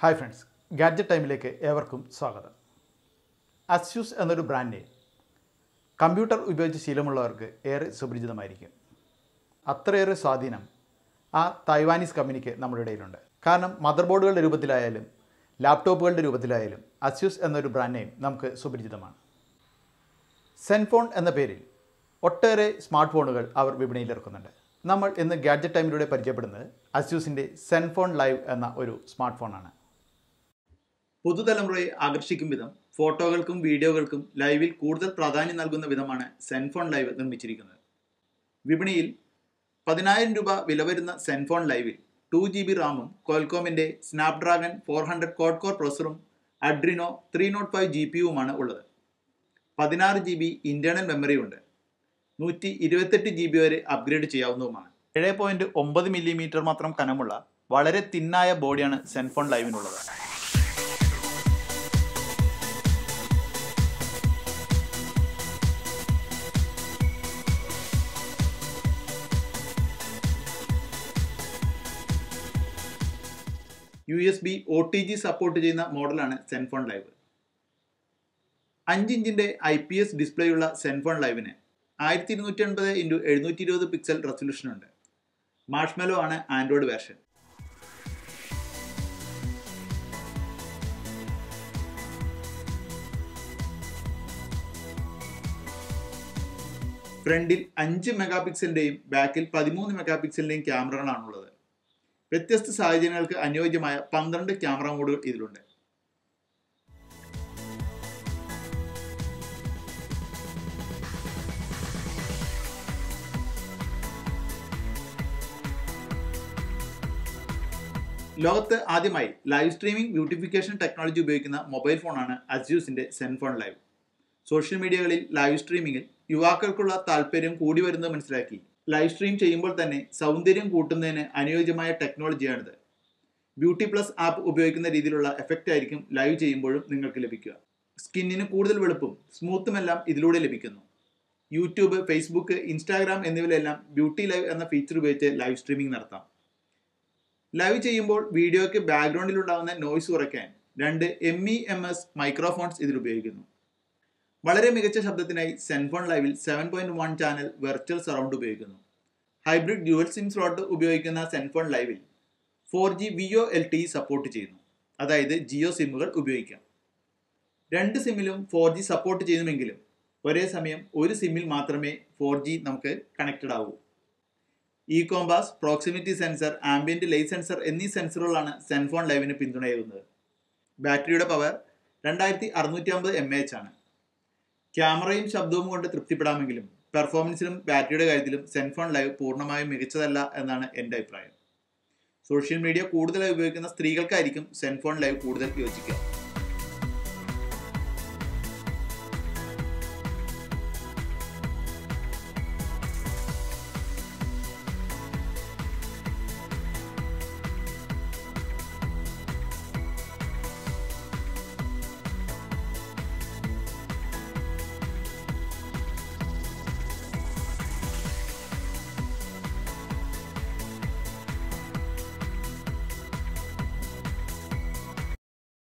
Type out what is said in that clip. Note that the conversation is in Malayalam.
ഹായ് ഫ്രണ്ട്സ് ഗാഡ്ജറ്റ് ടൈമിലേക്ക് ഏവർക്കും സ്വാഗതം. അസ്യൂസ് എന്നൊരു ബ്രാൻഡ് നെയിം കമ്പ്യൂട്ടർ ഉപയോഗിച്ച് ശീലമുള്ളവർക്ക് ഏറെ സുപരിചിതമായിരിക്കും. അത്രയേറെ സ്വാധീനം ആ തൈവാനീസ് കമ്പനിക്ക് നമ്മുടെ ഇടയിലുണ്ട്. കാരണം മദർ ബോർഡുകളുടെ രൂപത്തിലായാലും ലാപ്ടോപ്പുകളുടെ രൂപത്തിലായാലും അസ്യൂസ് എന്നൊരു ബ്രാൻഡ് നെയിം നമുക്ക് സുപരിചിതമാണ്. സെൻഫോൺ എന്ന പേരിൽ ഒട്ടേറെ സ്മാർട്ട് ഫോണുകൾ അവർ വിപണിയിൽ ഇറക്കുന്നുണ്ട്. നമ്മൾ ഇന്ന് ഗാഡ്ജറ്റ് ടൈമിലൂടെ പരിചയപ്പെടുന്നത് അസ്യൂസിന്റെ സെൻഫോൺ ലൈവ് എന്ന ഒരു സ്മാർട്ട് ഫോണാണ് പുതുതലമുറയെ ആകർഷിക്കും വിധം ഫോട്ടോകൾക്കും വീഡിയോകൾക്കും ലൈവിൽ കൂടുതൽ പ്രാധാന്യം നൽകുന്ന വിധമാണ് സെൻഫോൺ ലൈവ് നിർമ്മിച്ചിരിക്കുന്നത്. വിപണിയിൽ പതിനായിരം രൂപ വില വരുന്ന സെൻഫോൺ ലൈവിൽ ടു ജി ബി റാമും കോൽക്കോമിന്റെ Snapdragon four hundred quad core പ്രൊസറും Adreno three nought five G P യുമാണ് ഉള്ളത്. പതിനാറ് ജി ബി ഇന്റേർണൽ മെമ്മറി ഉണ്ട്. നൂറ്റി ഇരുപത്തെട്ട് ജി ബി വരെ അപ്ഗ്രേഡ് ചെയ്യാവുന്നതുമാണ്. ഏഴ് പോയിന്റ് ഒമ്പത് മില്ലിമീറ്റർ മാത്രം കനമുള്ള വളരെ തിന്നായ ബോഡിയാണ് Zenfone ലൈവിനുള്ളത്. U S B O T G support ചെയ്യുന്ന മോഡലാണ് സെൻഫോൺ ലൈവ് അഞ്ച് ഇഞ്ചിന്റെ ഐ പി എസ് ഡിസ്പ്ലേയുള്ള സെൻഫോൺ ലൈവിന് ആയിരത്തി ഇരുന്നൂറ്റി എൺപത് ഇന്റു എഴുന്നൂറ്റി ഇരുപത് പിക്സൽ റെസൊല്യൂഷൻ ഉണ്ട്. മാഷ്മെലോ ആണ് ആൻഡ്രോയിഡ് വേർഷൻ ഫ്രണ്ടിൽ അഞ്ച് മെഗാ പിക്സലിന്റെയും ബാക്കിൽ പതിമൂന്ന് മെഗാ പിക്സലിന്റെയും ക്യാമറകളാണുള്ളത് വ്യത്യസ്ത സാഹചര്യങ്ങൾക്ക് അനുയോജ്യമായ പന്ത്രണ്ട് ക്യാമറ മോഡുകൾ ഇതിലുണ്ട്. ലോകത്ത് ആദ്യമായി ലൈവ് സ്ട്രീമിംഗ് ബ്യൂട്ടിഫിക്കേഷൻ ടെക്നോളജി ഉപയോഗിക്കുന്ന മൊബൈൽ ഫോണാണ് അസ്യൂസിന്റെ സെൻഫോൺ ലൈവ് സോഷ്യൽ മീഡിയകളിൽ ലൈവ് സ്ട്രീമിംഗിൽ യുവാക്കൾക്കുള്ള താല്പര്യം കൂടി വരുന്നത് മനസ്സിലാക്കി. ലൈവ് സ്ട്രീം ചെയ്യുമ്പോൾ തന്നെ സൗന്ദര്യം കൂട്ടുന്നതിന് അനുയോജ്യമായ ടെക്നോളജിയാണിത് ബ്യൂട്ടി പ്ലസ് ആപ്പ് ഉപയോഗിക്കുന്ന രീതിയിലുള്ള എഫക്റ്റ് ആയിരിക്കും ലൈവ് ചെയ്യുമ്പോഴും നിങ്ങൾക്ക് ലഭിക്കുക. സ്കിന്നിന് കൂടുതൽ വെളുപ്പും സ്മൂത്തും എല്ലാം ഇതിലൂടെ ലഭിക്കുന്നു. യൂട്യൂബ് ഫേസ്ബുക്ക് ഇൻസ്റ്റാഗ്രാം എന്നിവയിലെല്ലാം ബ്യൂട്ടി ലൈവ് എന്ന ഫീച്ചർ ഉപയോഗിച്ച് ലൈവ് സ്ട്രീമിംഗ് നടത്താം. ലൈവ് ചെയ്യുമ്പോൾ വീഡിയോയ്ക്ക് ബാക്ക്ഗ്രൗണ്ടിൽ ഉണ്ടാകുന്ന നോയ്സ് കുറയ്ക്കാൻ രണ്ട് M E M S microphones ഇതിൽ ഉപയോഗിക്കുന്നു. വളരെ മികച്ച ശബ്ദത്തിനായി സെൻഫോൺ ലൈവിൽ seven point one channel virtual surround ഉപയോഗിക്കുന്നു. ഹൈബ്രിഡ് ഡ്യുവൽ സിം സ്ലോട്ട് ഉപയോഗിക്കുന്ന സെൻഫോൺ ലൈവിൽ four G V O L T support ചെയ്യുന്നു. അതായത് ജിയോ സിമ്മുകൾ ഉപയോഗിക്കാം. രണ്ട് സിമ്മിലും ഫോർ ജി സപ്പോർട്ട് ചെയ്യുമെങ്കിലും ഒരേ സമയം ഒരു സിമ്മിൽ മാത്രമേ ഫോർ ജി നമുക്ക് കണക്റ്റഡ് ആവൂ. E compass proximity sensor ambient light sensor എന്നീ സെൻസറുകളാണ് സെൻഫോൺ ലൈവിന് പിന്തുണയേകുന്നത്. ബാറ്ററിയുടെ പവർ രണ്ടായിരത്തി അറുന്നൂറ്റി അമ്പത് എം എച്ച് ആണ്. ക്യാമറയും ശബ്ദവും കൊണ്ട് തൃപ്തിപ്പെടാമെങ്കിലും പെർഫോമൻസിലും ബാറ്ററിയുടെ കാര്യത്തിലും സെൻഫോൺ ലൈവ് പൂർണമായും മികച്ചതല്ല എന്നാണ് എന്റെ അഭിപ്രായം. സോഷ്യൽ മീഡിയ കൂടുതലായി ഉപയോഗിക്കുന്ന സ്ത്രീകൾക്കായിരിക്കും സെൻഫോൺ ലൈവ് കൂടുതൽ യോജിക്കുക.